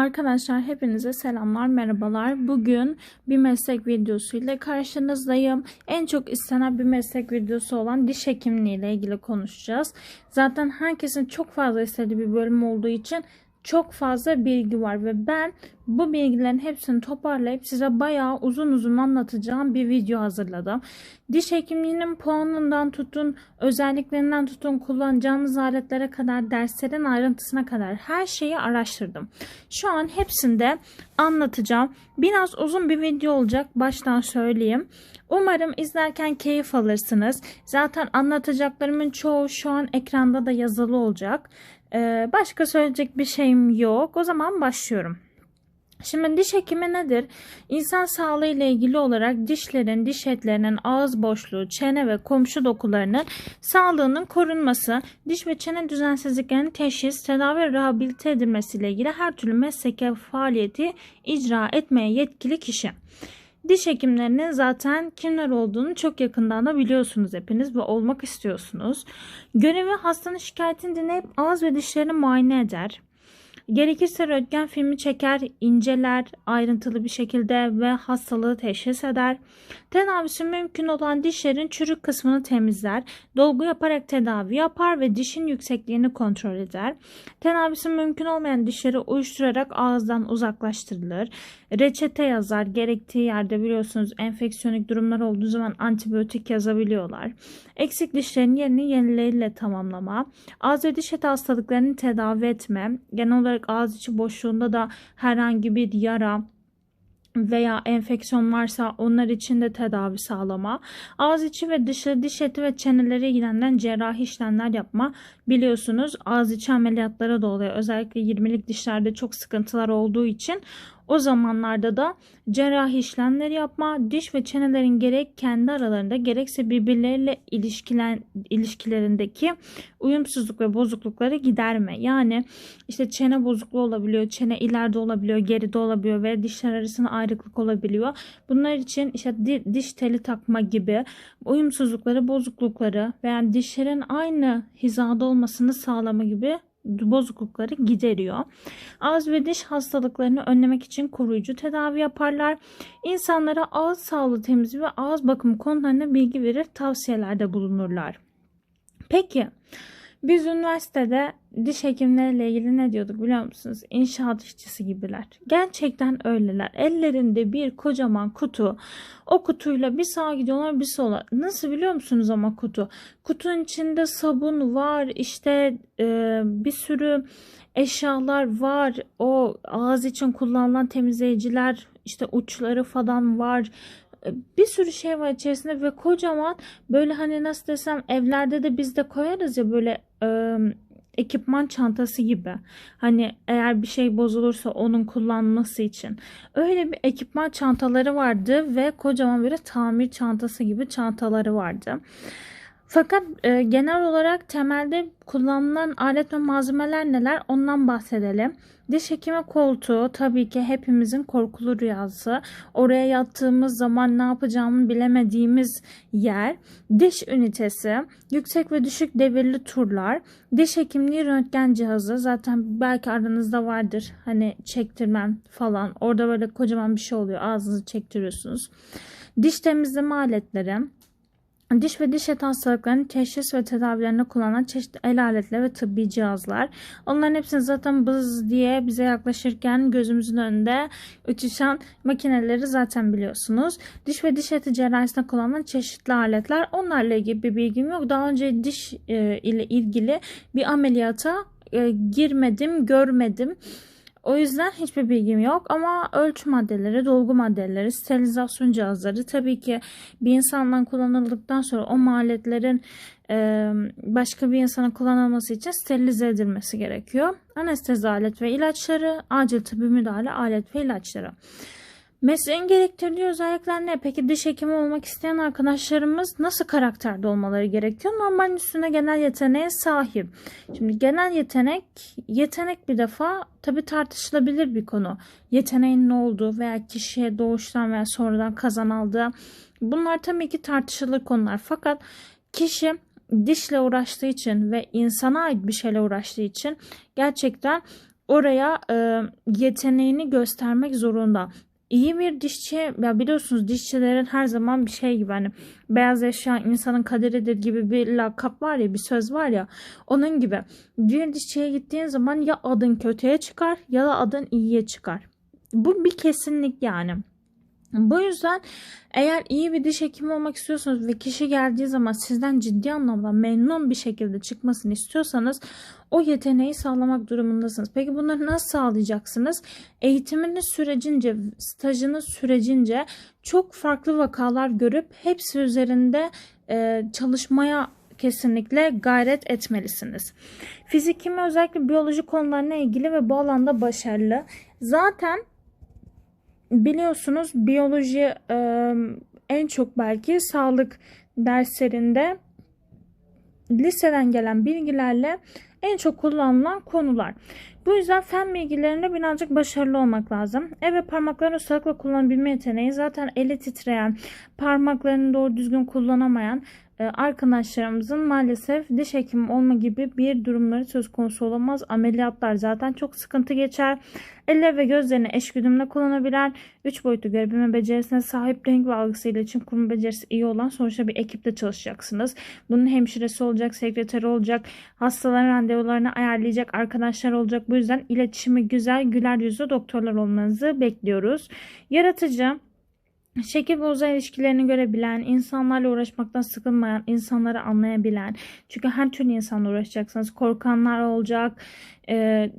Arkadaşlar hepinize selamlar, merhabalar. Bugün bir meslek videosu ile karşınızdayım. En çok istenen bir meslek videosu olan diş hekimliği ile ilgili konuşacağız. Zaten herkesin çok fazla istediği bir bölüm olduğu için çok fazla bilgi var ve ben bu bilgilerin hepsini toparlayıp size bayağı uzun uzun anlatacağım bir video hazırladım. Diş hekimliğinin puanından tutun, özelliklerinden tutun, kullanacağımız aletlere kadar, derslerin ayrıntısına kadar her şeyi araştırdım. Şu an hepsinde anlatacağım. Biraz uzun bir video olacak baştan söyleyeyim. Umarım izlerken keyif alırsınız. Zaten anlatacaklarımın çoğu şu an ekranda da yazılı olacak. Ee, başka söyleyecek bir şeyim yok. O zaman başlıyorum. Şimdi diş hekimi nedir? İnsan sağlığı ile ilgili olarak dişlerin, diş etlerinin, ağız boşluğu, çene ve komşu dokularının sağlığının korunması, diş ve çene düzensizliklerinin teşhis, tedavi ve rehabilite edilmesi ile ilgili her türlü mesleki faaliyeti icra etmeye yetkili kişi. Diş hekimlerinin zaten kimler olduğunu çok yakından da biliyorsunuz hepiniz ve olmak istiyorsunuz. Görevi hastanın şikayetini dinleyip ağız ve dişlerini muayene eder. Gerekirse röntgen filmi çeker, inceler ayrıntılı bir şekilde ve hastalığı teşhis eder. Tedavisi mümkün olan dişlerin çürük kısmını temizler, dolgu yaparak tedavi yapar ve dişin yüksekliğini kontrol eder. Tedavisi mümkün olmayan dişleri uyuşturarak ağızdan uzaklaştırılır. Reçete yazar, gerektiği yerde biliyorsunuz enfeksiyonik durumlar olduğu zaman antibiyotik yazabiliyorlar. Eksik dişlerin yerini yenileriyle tamamlama, ağız ve diş eti hastalıklarını tedavi etme, genel olarak ağız içi boşluğunda da herhangi bir yara, veya enfeksiyon varsa onlar için de tedavi sağlama. Ağız içi ve dışı diş eti ve çeneleri ilgilenen cerrahi işlemler yapma. Biliyorsunuz ağız içi ameliyatları da oluyor. Özellikle 20'lik dişlerde çok sıkıntılar olduğu için o zamanlarda da cerrahi işlemler yapma, diş ve çenelerin gerek kendi aralarında gerekse birbirleriyle ilişkiler, ilişkilerindeki uyumsuzluk ve bozuklukları giderme. Yani işte çene bozukluğu olabiliyor, çene ileride olabiliyor, geride olabiliyor ve dişler arasında ayrıklık olabiliyor. Bunlar için işte diş teli takma gibi uyumsuzlukları, bozuklukları veya dişlerin aynı hizada olmasını sağlama gibi bozuklukları gideriyor. Ağız ve diş hastalıklarını önlemek için koruyucu tedavi yaparlar. İnsanlara ağız sağlığı temizliği ve ağız bakımı konularına bilgi verir, tavsiyelerde bulunurlar. Peki biz üniversitede diş hekimleriyle ilgili ne diyorduk biliyor musunuz? İnşaat işçisi gibiler. Gerçekten öyleler. Ellerinde bir kocaman kutu. O kutuyla bir sağa gidiyorlar bir sola. Nasıl biliyor musunuz ama kutu? Kutunun içinde sabun var. işte e, bir sürü eşyalar var. O ağız için kullanılan temizleyiciler işte uçları falan var bir sürü şey var içerisinde ve kocaman böyle hani nasıl desem evlerde de biz de koyarız ya böyle ekipman çantası gibi. Hani eğer bir şey bozulursa onun kullanması için. Öyle bir ekipman çantaları vardı ve kocaman böyle tamir çantası gibi çantaları vardı. Fakat e, genel olarak temelde kullanılan alet ve malzemeler neler ondan bahsedelim. Diş hekimi koltuğu tabii ki hepimizin korkulu rüyası. Oraya yattığımız zaman ne yapacağımı bilemediğimiz yer. Diş ünitesi, yüksek ve düşük devirli turlar, diş hekimliği röntgen cihazı zaten belki aranızda vardır. Hani çektirmem falan. Orada böyle kocaman bir şey oluyor. Ağzınızı çektiriyorsunuz. Diş temizleme aletleri, Diş ve diş eti hastalıklarının teşhis ve tedavilerinde kullanılan çeşitli el aletleri ve tıbbi cihazlar. Onların hepsini zaten bız diye bize yaklaşırken gözümüzün önünde uçuşan makineleri zaten biliyorsunuz. Diş ve diş eti cerrahisinde kullanılan çeşitli aletler. Onlarla ilgili bir bilgim yok. Daha önce diş e, ile ilgili bir ameliyata e, girmedim, görmedim. O yüzden hiçbir bilgim yok ama ölçü maddeleri, dolgu maddeleri, sterilizasyon cihazları tabii ki bir insandan kullanıldıktan sonra o maletlerin başka bir insana kullanılması için sterilize edilmesi gerekiyor. Anestezi alet ve ilaçları, acil tıbbi müdahale alet ve ilaçları. Mesleğin gerektirdiği özellikler ne? Peki diş hekimi olmak isteyen arkadaşlarımız nasıl karakterde olmaları gerekiyor? Normalin üstüne genel yeteneğe sahip. Şimdi genel yetenek, yetenek bir defa tabii tartışılabilir bir konu. Yeteneğin ne olduğu veya kişiye doğuştan veya sonradan kazanıldığı bunlar tabii ki tartışılır konular. Fakat kişi dişle uğraştığı için ve insana ait bir şeyle uğraştığı için gerçekten oraya e, yeteneğini göstermek zorunda. İyi bir dişçi ya biliyorsunuz dişçilerin her zaman bir şey gibi hani beyaz eşya insanın kaderidir gibi bir lakap var ya bir söz var ya onun gibi bir dişçiye gittiğin zaman ya adın kötüye çıkar ya da adın iyiye çıkar. Bu bir kesinlik yani. Bu yüzden eğer iyi bir diş hekimi olmak istiyorsanız ve kişi geldiği zaman sizden ciddi anlamda memnun bir şekilde çıkmasını istiyorsanız o yeteneği sağlamak durumundasınız. Peki bunları nasıl sağlayacaksınız? Eğitiminiz sürecince, stajınız sürecince çok farklı vakalar görüp hepsi üzerinde e, çalışmaya kesinlikle gayret etmelisiniz. Fizik, kimya özellikle biyoloji konularına ilgili ve bu alanda başarılı. Zaten biliyorsunuz biyoloji en çok belki sağlık derslerinde liseden gelen bilgilerle en çok kullanılan konular. Bu yüzden fen bilgilerinde birazcık başarılı olmak lazım. Evet parmaklarını ustalıkla kullanabilme yeteneği zaten eli titreyen, parmaklarını doğru düzgün kullanamayan e, arkadaşlarımızın maalesef diş hekimi olma gibi bir durumları söz konusu olamaz. Ameliyatlar zaten çok sıkıntı geçer. Eller ve gözlerini eşgüdümle kullanabilen, 3 boyutlu görebilme becerisine sahip renk ve algısı iletişim kurma becerisi iyi olan sonuçta bir ekipte çalışacaksınız. Bunun hemşiresi olacak, sekreteri olacak, hastaların randevularını ayarlayacak arkadaşlar olacak. Bu yüzden iletişimi güzel, güler yüzlü doktorlar olmanızı bekliyoruz. Yaratıcı, Şekil ve uzay ilişkilerini görebilen, insanlarla uğraşmaktan sıkılmayan, insanları anlayabilen. Çünkü her türlü insanla uğraşacaksınız. Korkanlar olacak. Ee,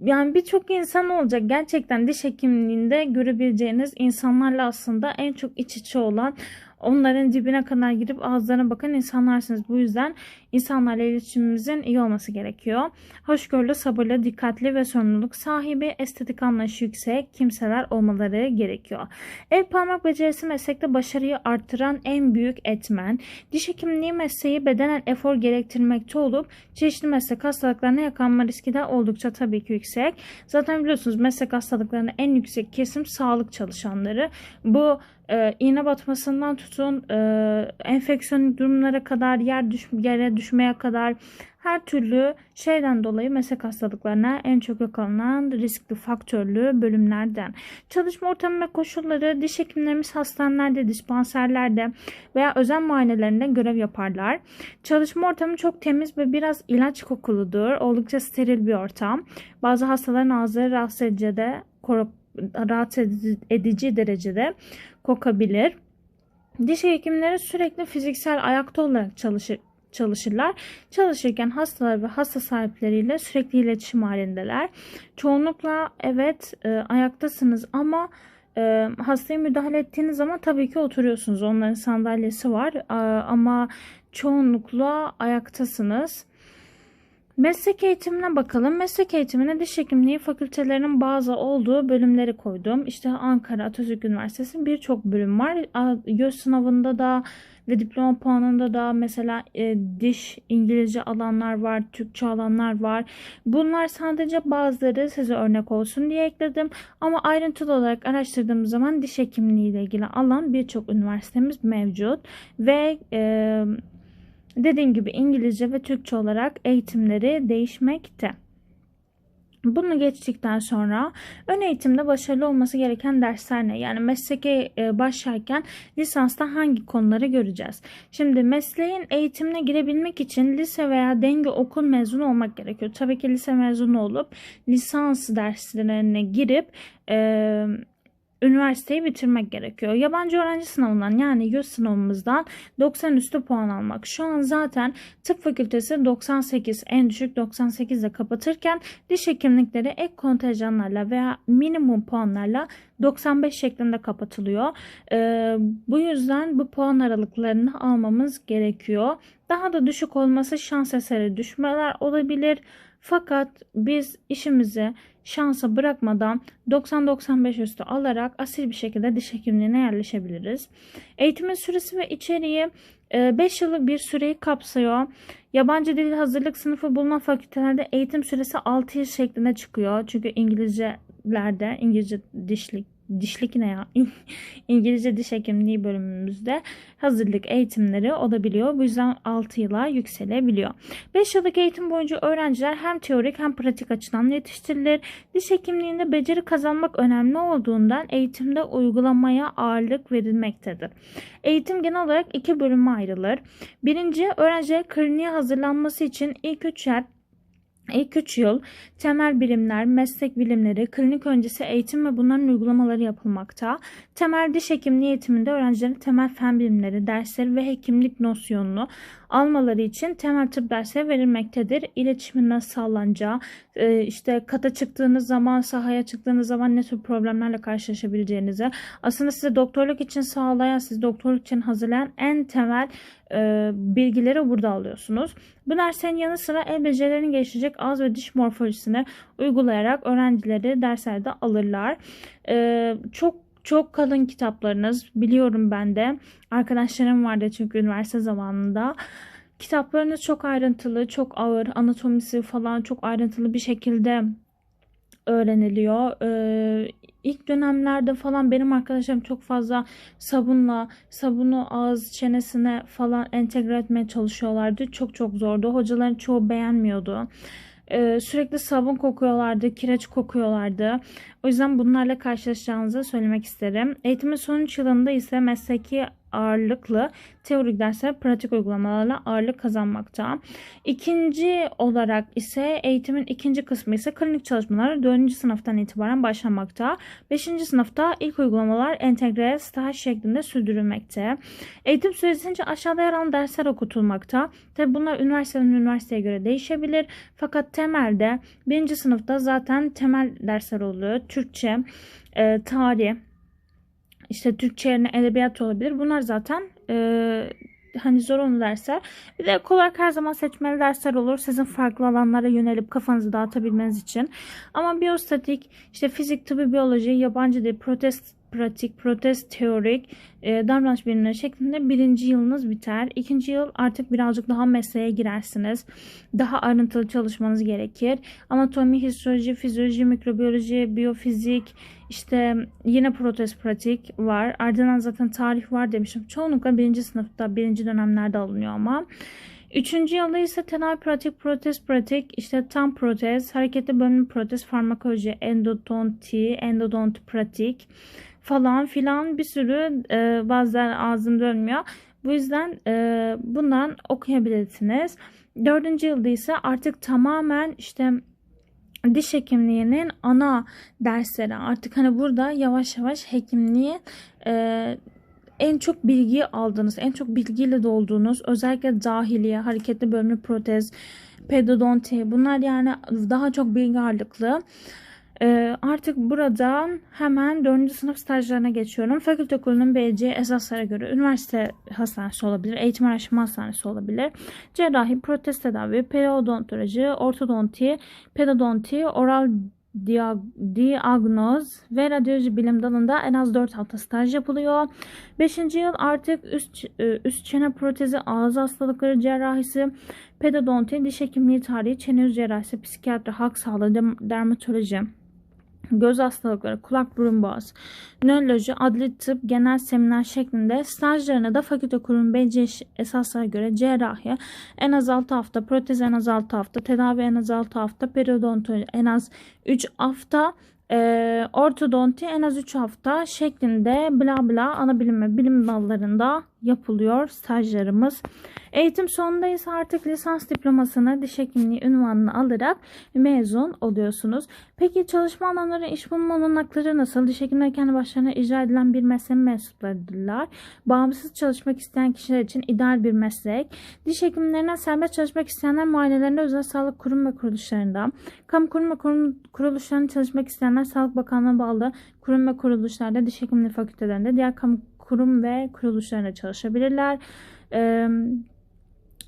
yani birçok insan olacak. Gerçekten diş hekimliğinde görebileceğiniz insanlarla aslında en çok iç içe olan onların dibine kadar girip ağızlarına bakan insanlarsınız. Bu yüzden insanlarla iletişimimizin iyi olması gerekiyor. Hoşgörülü, sabırlı, dikkatli ve sorumluluk sahibi, estetik anlayışı yüksek kimseler olmaları gerekiyor. El parmak becerisi meslekte başarıyı arttıran en büyük etmen. Diş hekimliği mesleği bedenen efor gerektirmekte olup çeşitli meslek hastalıklarına yakalanma riski de oldukça tabii ki yüksek. Zaten biliyorsunuz meslek hastalıklarının en yüksek kesim sağlık çalışanları. Bu e, iğne batmasından tutun e, enfeksiyon durumlara kadar yer düş yere düşmeye kadar her türlü şeyden dolayı meslek hastalıklarına en çok yakalanan riskli faktörlü bölümlerden. Çalışma ortamı ve koşulları diş hekimlerimiz hastanelerde, dispanserlerde veya özel muayenelerinde görev yaparlar. Çalışma ortamı çok temiz ve biraz ilaç kokuludur. Oldukça steril bir ortam. Bazı hastaların ağızları rahatsız edici de rahatsız edici derecede kokabilir. Diş hekimleri sürekli fiziksel ayakta olarak çalışır, çalışırlar. Çalışırken hastalar ve hasta sahipleriyle sürekli iletişim halindeler. Çoğunlukla evet e, ayaktasınız ama e, hastaya müdahale ettiğiniz zaman tabii ki oturuyorsunuz. Onların sandalyesi var e, ama çoğunlukla ayaktasınız. Meslek eğitimine bakalım. Meslek eğitimine diş hekimliği fakültelerinin bazı olduğu bölümleri koydum. İşte Ankara Atatürk Üniversitesi'nin birçok bölüm var. Göz sınavında da ve diploma puanında da mesela e, diş İngilizce alanlar var, Türkçe alanlar var. Bunlar sadece bazıları size örnek olsun diye ekledim. Ama ayrıntılı olarak araştırdığımız zaman diş hekimliği ile ilgili alan birçok üniversitemiz mevcut ve e, Dediğim gibi İngilizce ve Türkçe olarak eğitimleri değişmekte. Bunu geçtikten sonra ön eğitimde başarılı olması gereken dersler ne? Yani mesleke e, başlarken lisansta hangi konuları göreceğiz? Şimdi mesleğin eğitimine girebilmek için lise veya denge okul mezunu olmak gerekiyor. Tabii ki lise mezunu olup lisans derslerine girip e, üniversiteyi bitirmek gerekiyor. Yabancı öğrenci sınavından yani yüz sınavımızdan 90 üstü puan almak. Şu an zaten tıp fakültesi 98 en düşük 98 ile kapatırken diş hekimlikleri ek kontenjanlarla veya minimum puanlarla 95 şeklinde kapatılıyor. Ee, bu yüzden bu puan aralıklarını almamız gerekiyor. Daha da düşük olması şans eseri düşmeler olabilir. Fakat biz işimizi şansa bırakmadan 90-95 üstü alarak asil bir şekilde diş hekimliğine yerleşebiliriz. Eğitimin süresi ve içeriği 5 e, yıllık bir süreyi kapsıyor. Yabancı dil hazırlık sınıfı bulunan fakültelerde eğitim süresi 6 yıl şeklinde çıkıyor. Çünkü İngilizcelerde, İngilizce dişlik dişlik ne ya? İngilizce diş hekimliği bölümümüzde hazırlık eğitimleri olabiliyor. Bu yüzden 6 yıla yükselebiliyor. 5 yıllık eğitim boyunca öğrenciler hem teorik hem pratik açıdan yetiştirilir. Diş hekimliğinde beceri kazanmak önemli olduğundan eğitimde uygulamaya ağırlık verilmektedir. Eğitim genel olarak iki bölüme ayrılır. Birinci öğrenciler kliniğe hazırlanması için ilk 3 yıl İlk 3 yıl temel bilimler, meslek bilimleri, klinik öncesi eğitim ve bunların uygulamaları yapılmakta. Temel diş hekimliği eğitiminde öğrencilerin temel fen bilimleri, dersleri ve hekimlik nosyonunu almaları için temel tıp dersleri verilmektedir. İletişimin nasıl sağlanacağı, e, işte kata çıktığınız zaman, sahaya çıktığınız zaman ne tür problemlerle karşılaşabileceğinizi, aslında size doktorluk için sağlayan, sizi doktorluk için hazırlayan en temel e, bilgileri burada alıyorsunuz. Bu derslerin yanı sıra el becerilerini geliştirecek ağız ve diş morfolojisini uygulayarak öğrencileri derslerde alırlar. E, çok çok kalın kitaplarınız biliyorum ben de. Arkadaşlarım vardı çünkü üniversite zamanında. Kitaplarınız çok ayrıntılı, çok ağır, anatomisi falan çok ayrıntılı bir şekilde öğreniliyor. Ee, ilk dönemlerde falan benim arkadaşlarım çok fazla sabunla sabunu ağız çenesine falan entegre etmeye çalışıyorlardı. Çok çok zordu. Hocaların çoğu beğenmiyordu. Ee, sürekli sabun kokuyorlardı, kireç kokuyorlardı. O yüzden bunlarla karşılaşacağınızı söylemek isterim. Eğitimin son 3 yılında ise mesleki ağırlıklı teorik dersler pratik uygulamalarla ağırlık kazanmakta. İkinci olarak ise eğitimin ikinci kısmı ise klinik çalışmalar 4. sınıftan itibaren başlamakta. 5. sınıfta ilk uygulamalar entegre staj şeklinde sürdürülmekte. Eğitim süresince aşağıda yer alan dersler okutulmakta. Tabi bunlar üniversiteden üniversiteye göre değişebilir. Fakat temelde 1. sınıfta zaten temel dersler oluyor. Türkçe, e, tarih, işte Türkçe yerine edebiyat olabilir. Bunlar zaten e, hani zorunlu dersler. Bir de ek olarak her zaman seçmeli dersler olur. Sizin farklı alanlara yönelip kafanızı dağıtabilmeniz için. Ama biyostatik, işte fizik, tıbbi, biyoloji, yabancı dil, protest pratik, protest teorik, e, davranış bilimleri şeklinde birinci yılınız biter. İkinci yıl artık birazcık daha mesleğe girersiniz. Daha ayrıntılı çalışmanız gerekir. Anatomi, histoloji, fizyoloji, mikrobiyoloji, biyofizik, işte yine protest pratik var. Ardından zaten tarih var demişim. Çoğunlukla birinci sınıfta, birinci dönemlerde alınıyor ama. Üçüncü yılda ise tedavi pratik, protez pratik, işte tam protez, hareketli bölümlü protez, farmakoloji, endodonti, endodont pratik falan filan bir sürü e, bazen ağzım dönmüyor. Bu yüzden e, bundan okuyabilirsiniz. Dördüncü yılda ise artık tamamen işte diş hekimliğinin ana dersleri artık hani burada yavaş yavaş hekimliği e, en çok bilgiyi aldığınız, en çok bilgiyle dolduğunuz özellikle dahiliye, hareketli bölümlü protez, pedodonti bunlar yani daha çok bilgi ağırlıklı. Ee, artık burada hemen 4. sınıf stajlarına geçiyorum. Fakülte okulunun belirleyeceği esaslara göre üniversite hastanesi olabilir, eğitim araştırma hastanesi olabilir. Cerrahi, protez tedavi, periodontoloji, ortodonti, pedodonti, oral diagnoz ve radyoloji bilim dalında en az 4 hafta staj yapılıyor. 5. yıl artık üst, e, üst çene protezi, ağız hastalıkları cerrahisi, pedodonti, diş hekimliği tarihi, çene yüz cerrahisi, psikiyatri, halk sağlığı, dermatoloji göz hastalıkları, kulak burun boğaz, nöroloji, adli tıp, genel seminer şeklinde stajlarına da fakülte kurum BC esaslara göre cerrahi en az 6 hafta, protez en az 6 hafta, tedavi en az 6 hafta, periodontoloji en az 3 hafta, e, ortodonti en az 3 hafta şeklinde bla bla ana bilim ve bilim dallarında yapılıyor stajlarımız. Eğitim sonunda ise artık lisans diplomasını diş hekimliği ünvanını alarak mezun oluyorsunuz. Peki çalışma alanları iş bulma olanakları nasıl? Diş hekimleri kendi başlarına icra edilen bir mesleğin mensuplarıdırlar. Bağımsız çalışmak isteyen kişiler için ideal bir meslek. Diş hekimlerinden serbest çalışmak isteyenler muayenelerinde özel sağlık kurum ve kuruluşlarında. Kamu kurum ve kurum, kuruluşlarında çalışmak isteyenler Sağlık Bakanlığı'na bağlı kurum ve kuruluşlarda diş hekimliği fakültelerinde diğer kamu kurum ve kuruluşlarında çalışabilirler. Ee,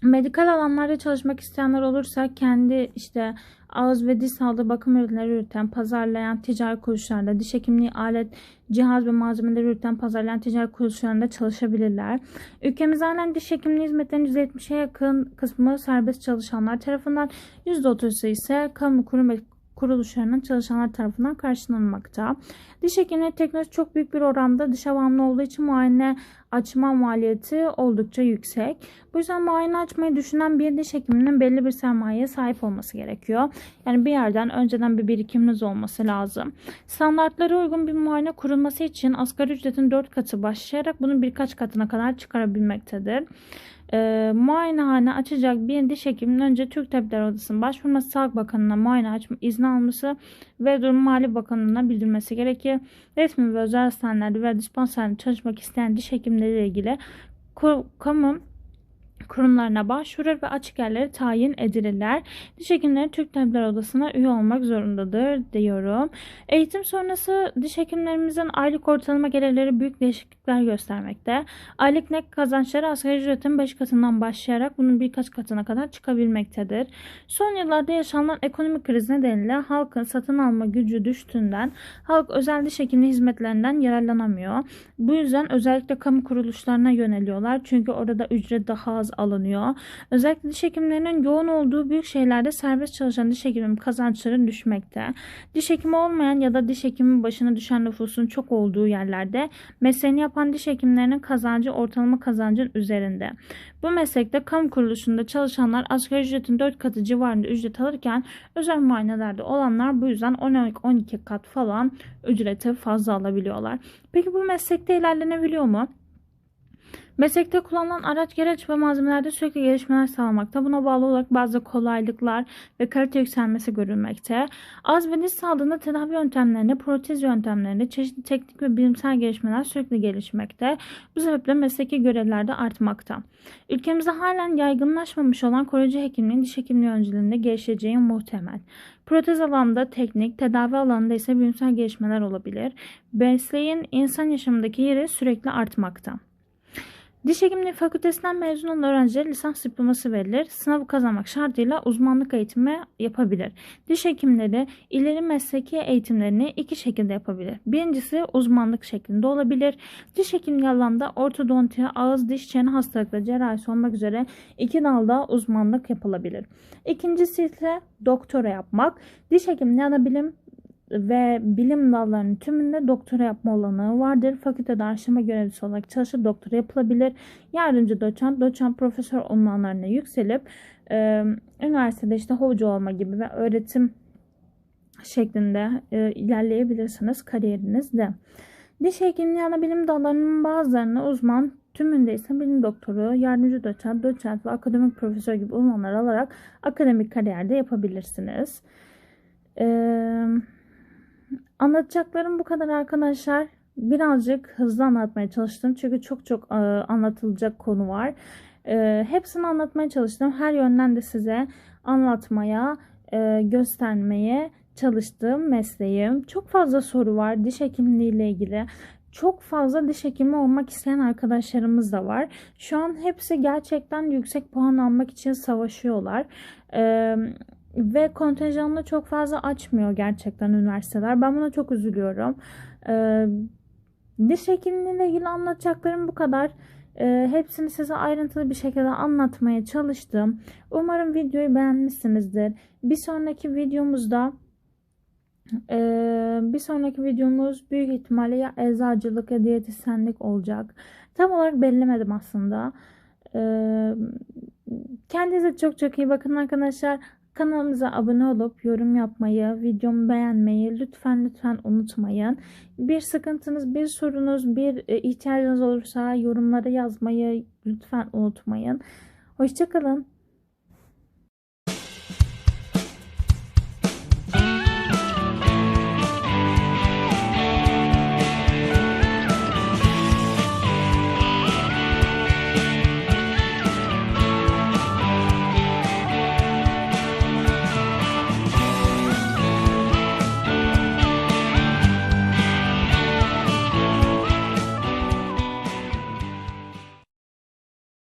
medikal alanlarda çalışmak isteyenler olursa kendi işte ağız ve diş sağlığı bakım ürünleri üreten, pazarlayan ticari kuruluşlarda, diş hekimliği alet, cihaz ve malzemeleri üreten, pazarlayan ticari kuruluşlarında çalışabilirler. Ülkemiz halen diş hekimliği hizmetlerinin %70'e yakın kısmı serbest çalışanlar tarafından %30'u ise kamu kurum ve kuruluşlarının çalışanlar tarafından karşılanmakta. Diş hekimliği teknolojisi çok büyük bir oranda dışa bağımlı olduğu için muayene açma maliyeti oldukça yüksek. Bu yüzden muayene açmayı düşünen bir diş hekiminin belli bir sermayeye sahip olması gerekiyor. Yani bir yerden önceden bir birikiminiz olması lazım. Standartlara uygun bir muayene kurulması için asgari ücretin 4 katı başlayarak bunu birkaç katına kadar çıkarabilmektedir e, muayenehane açacak bir diş hekiminin önce Türk Tabipler Odası'nın başvurması, Sağlık Bakanı'na muayene açma izni alması ve durum Mali Bakanı'na bildirmesi gerekir. Resmi ve özel hastanelerde ve dispanserlerde çalışmak isteyen diş hekimleriyle ilgili. Kamu kurumlarına başvurur ve açık yerlere tayin edilirler. Diş hekimleri Türk Tabipler Odası'na üye olmak zorundadır diyorum. Eğitim sonrası diş hekimlerimizin aylık ortalama gelirleri büyük değişiklikler göstermekte. Aylık net kazançları asgari ücretin 5 katından başlayarak bunun birkaç katına kadar çıkabilmektedir. Son yıllarda yaşanan ekonomik kriz nedeniyle halkın satın alma gücü düştüğünden halk özel diş hekimliği hizmetlerinden yararlanamıyor. Bu yüzden özellikle kamu kuruluşlarına yöneliyorlar. Çünkü orada ücret daha az alınıyor. Özellikle diş hekimlerinin yoğun olduğu büyük şehirlerde serbest çalışan diş hekiminin kazançları düşmekte. Diş hekimi olmayan ya da diş hekimi başına düşen nüfusun çok olduğu yerlerde mesleğini yapan diş hekimlerinin kazancı ortalama kazancın üzerinde. Bu meslekte kamu kuruluşunda çalışanlar asgari ücretin 4 katı civarında ücret alırken özel muayenelerde olanlar bu yüzden 12 kat falan ücreti fazla alabiliyorlar. Peki bu meslekte ilerlenebiliyor mu? Meslekte kullanılan araç, gereç ve malzemelerde sürekli gelişmeler sağlamakta. Buna bağlı olarak bazı kolaylıklar ve kalite yükselmesi görülmekte. Az ve diş sağlığında tedavi yöntemlerinde, protez yöntemlerinde çeşitli teknik ve bilimsel gelişmeler sürekli gelişmekte. Bu sebeple mesleki görevler de artmakta. Ülkemizde halen yaygınlaşmamış olan koruyucu hekimliğin diş hekimliği öncülüğünde gelişeceği muhtemel. Protez alanında teknik, tedavi alanında ise bilimsel gelişmeler olabilir. Mesleğin insan yaşamındaki yeri sürekli artmakta. Diş hekimliği fakültesinden mezun olan öğrencilere lisans diploması verilir. Sınavı kazanmak şartıyla uzmanlık eğitimi yapabilir. Diş hekimleri ileri mesleki eğitimlerini iki şekilde yapabilir. Birincisi uzmanlık şeklinde olabilir. Diş hekimliği alanında ortodonti, ağız, diş, çene hastalıkları cerrahisi olmak üzere iki dalda uzmanlık yapılabilir. İkincisi ise doktora yapmak. Diş hekimliği ana bilim ve bilim dallarının tümünde doktora yapma olanağı vardır. Fakültede araştırma görevlisi olarak çalışıp doktora yapılabilir. Yardımcı doçent, doçent profesör unvanlarına yükselip e, üniversitede işte hoca olma gibi ve öğretim şeklinde e, ilerleyebilirsiniz kariyerinizde. Diş hekimliği ana bilim dallarının bazılarını uzman, tümünde ise bilim doktoru, yardımcı doçent, doçent ve akademik profesör gibi unvanlar alarak akademik kariyerde yapabilirsiniz. Eee Anlatacaklarım bu kadar arkadaşlar. Birazcık hızlı anlatmaya çalıştım. Çünkü çok çok e, anlatılacak konu var. E, hepsini anlatmaya çalıştım. Her yönden de size anlatmaya, e, göstermeye çalıştığım mesleğim. Çok fazla soru var diş hekimliği ile ilgili. Çok fazla diş hekimi olmak isteyen arkadaşlarımız da var. Şu an hepsi gerçekten yüksek puan almak için savaşıyorlar. Ee, ve kontenjanını çok fazla açmıyor gerçekten üniversiteler. Ben buna çok üzülüyorum. Ee, diş hekimliğiyle ilgili anlatacaklarım bu kadar. Ee, hepsini size ayrıntılı bir şekilde anlatmaya çalıştım. Umarım videoyu beğenmişsinizdir. Bir sonraki videomuzda e, bir sonraki videomuz büyük ihtimalle ya eczacılık ya diyetisyenlik olacak. Tam olarak belirlemedim aslında. Ee, kendinize çok çok iyi bakın arkadaşlar. Kanalımıza abone olup yorum yapmayı, videomu beğenmeyi lütfen lütfen unutmayın. Bir sıkıntınız, bir sorunuz, bir e, ihtiyacınız olursa yorumlara yazmayı lütfen unutmayın. Hoşçakalın.